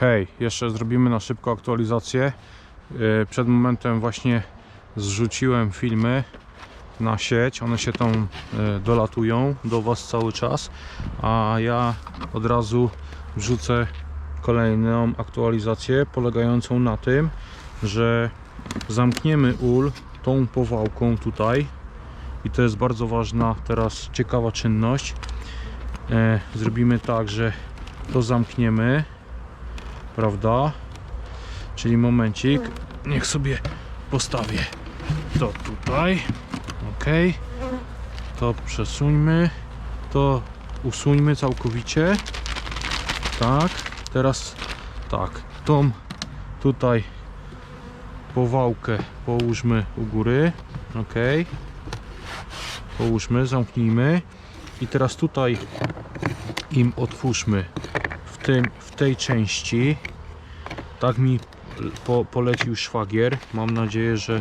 Hej, jeszcze zrobimy na szybko aktualizację. Yy, Przed momentem właśnie zrzuciłem filmy na sieć. One się tam yy, dolatują do Was cały czas. A ja od razu wrzucę kolejną aktualizację polegającą na tym, że zamkniemy ul tą powałką tutaj. I to jest bardzo ważna teraz ciekawa czynność. E, zrobimy tak, że to zamkniemy prawda? Czyli momencik, niech sobie postawię to tutaj, ok. To przesuńmy, to usuńmy całkowicie, tak. Teraz tak, tą tutaj powałkę połóżmy u góry, ok. Połóżmy, zamknijmy i teraz tutaj im otwórzmy tym, w tej części. Tak mi po, polecił szwagier. Mam nadzieję, że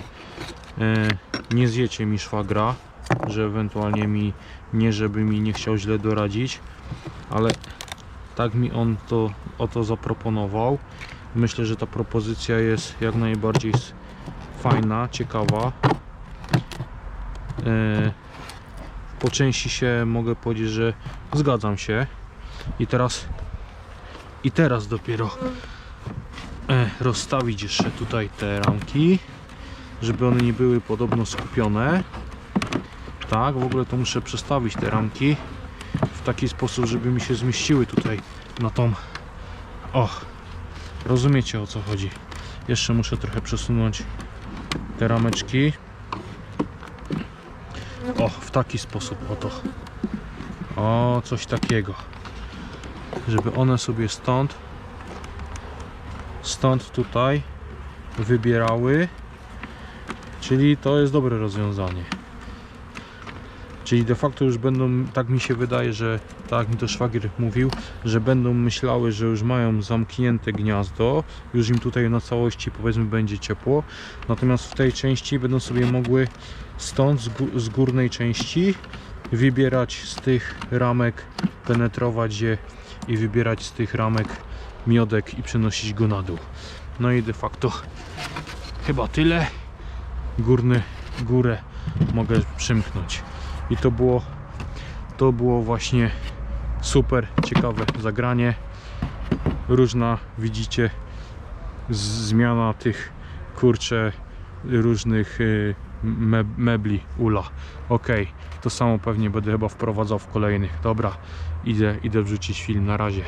e, nie zjecie mi szwagra że ewentualnie mi nie żeby mi nie chciał źle doradzić ale tak mi on to o to zaproponował. Myślę, że ta propozycja jest jak najbardziej fajna, ciekawa. E, po części się mogę powiedzieć, że zgadzam się. I teraz i teraz dopiero e, rozstawić jeszcze tutaj te ramki żeby one nie były podobno skupione. Tak, w ogóle to muszę przestawić te ramki w taki sposób, żeby mi się zmieściły tutaj na tą o, rozumiecie o co chodzi. Jeszcze muszę trochę przesunąć te rameczki. O, w taki sposób oto. O, coś takiego żeby one sobie stąd stąd tutaj wybierały. Czyli to jest dobre rozwiązanie. Czyli de facto już będą, tak mi się wydaje, że tak mi to szwagier mówił, że będą myślały, że już mają zamknięte gniazdo, już im tutaj na całości powiedzmy będzie ciepło, natomiast w tej części będą sobie mogły stąd z, gó- z górnej części wybierać z tych ramek, penetrować je i wybierać z tych ramek miodek i przenosić go na dół. No i de facto chyba tyle. Górny, górę mogę przymknąć. I to było, to było właśnie super ciekawe zagranie. Różna, widzicie, zmiana tych kurcze różnych y, me, mebli ula. Ok, to samo pewnie będę chyba wprowadzał w kolejnych. Dobra, idę, idę wrzucić film. Na razie.